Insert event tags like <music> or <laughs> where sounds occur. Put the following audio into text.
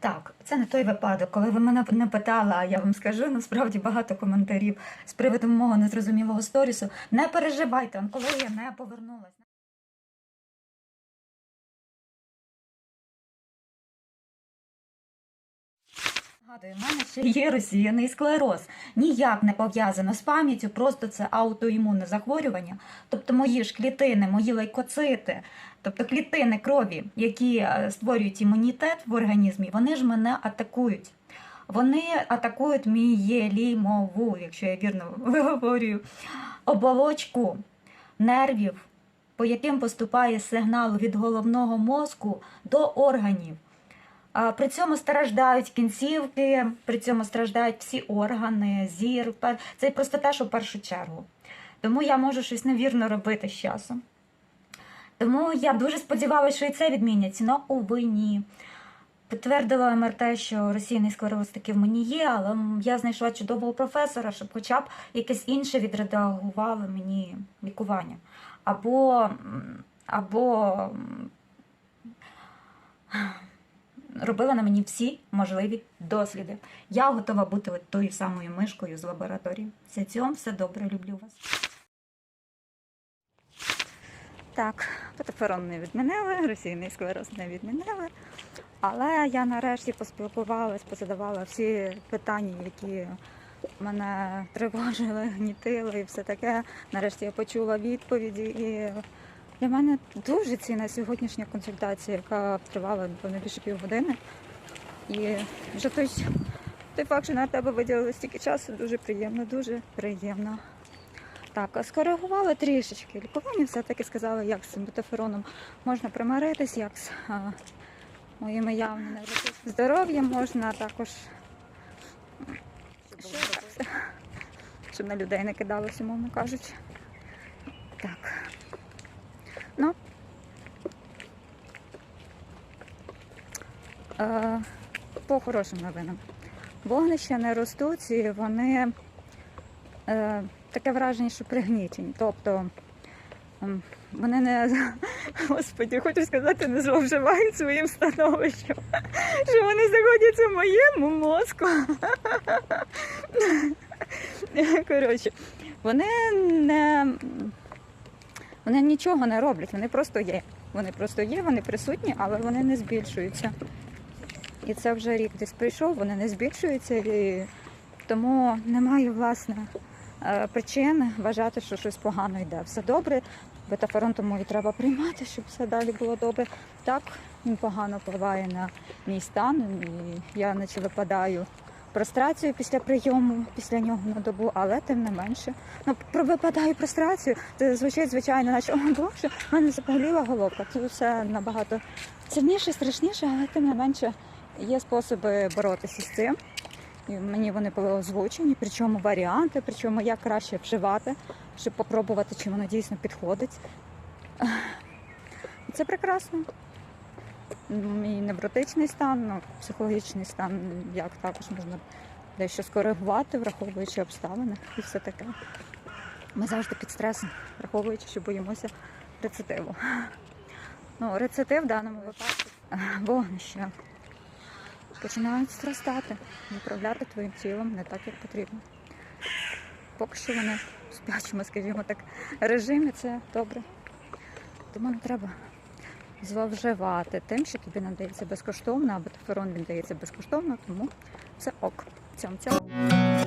Так, це не той випадок. Коли ви мене не питали, а я вам скажу насправді багато коментарів з приводу мого незрозумілого сторісу. Не переживайте, онкологія не повернулася. Нагадую, в мене ще є розсіяний склероз. Ніяк не пов'язано з пам'яттю, просто це аутоімунне захворювання. Тобто мої ж клітини, мої лейкоцити, тобто клітини крові, які е, створюють імунітет в організмі, вони ж мене атакують. Вони атакують мієлімову, якщо я вірно <laughs> виговорюю, оболочку нервів, по яким поступає сигнал від головного мозку до органів. При цьому страждають кінцівки, при цьому страждають всі органи, зір. Це просто те, що в першу чергу. Тому я можу щось невірно робити з часом. Тому я дуже сподівалася, що і це відмінять, але уви ні. Підтвердила МРТ, що російний склероз таки в мені є, але я знайшла чудового професора, щоб хоча б якесь інше відредагувало мені лікування. Або, або робила на мені всі можливі досліди. Я готова бути тою самою мишкою з лабораторії. Все цьому все добре, люблю вас. Так, патоферон не відмінили, російний склероз не відмінили. Але я нарешті поспілкувалась, позадавала всі питання, які мене тривожили, гнітили і все таке. Нарешті я почула відповіді. І для мене дуже цінна сьогоднішня консультація, яка тривала напевно більше півгодини. І вже той, той факт, що на тебе виділили стільки часу, дуже приємно, дуже приємно. Так, а скоригували трішечки. Лікування все-таки сказали, як з цим бутафероном можна примиритись, як з а, моїми явними здоров'ям можна також. Що щоб на людей не кидалося, мовно кажучи. Так. Ну. Е, по хорошим новинам. Вогнища не ростуть і вони е, таке враження, що пригнічені. Тобто вони не, <laughs> господі, хочу сказати, не зловживають своїм становищем. Що вони знаходяться в моєму мозку. <laughs> Коротше, вони не вони нічого не роблять, вони просто є. Вони просто є, вони присутні, але вони не збільшуються. І це вже рік десь прийшов, вони не збільшуються, і тому немає власне е, причин вважати, що щось погано йде. Все добре, бетаферон тому і треба приймати, щоб все далі було добре. Так, він погано впливає на мій стан, і я наче випадаю прострацію після прийому, після нього на добу, але тим не менше. Ну, про випадаю прострацію, це звучить звичайно, наче о Боже, в мене заболіла головка. Це все набагато сильніше, страшніше, але тим не менше є способи боротися з цим. І мені вони були озвучені, причому варіанти, причому як краще вживати, щоб попробувати, чи воно дійсно підходить. <sighs> Це прекрасно. Мій невротичний стан, ну, психологічний стан, як також можна дещо скоригувати, враховуючи обставини і все таке. Ми завжди під стресом, враховуючи, що боїмося рецидиву. <laughs> Ну, рецидив в даному випадку вогнище починають зростати, виправляти твоїм тілом не так, як потрібно. Поки що вони в спячому, скажімо так, режимі це добре. Тому не треба зловживати тим, що тобі надається безкоштовно, або тоферон він дається безкоштовно, тому це ок. Цьом цьом.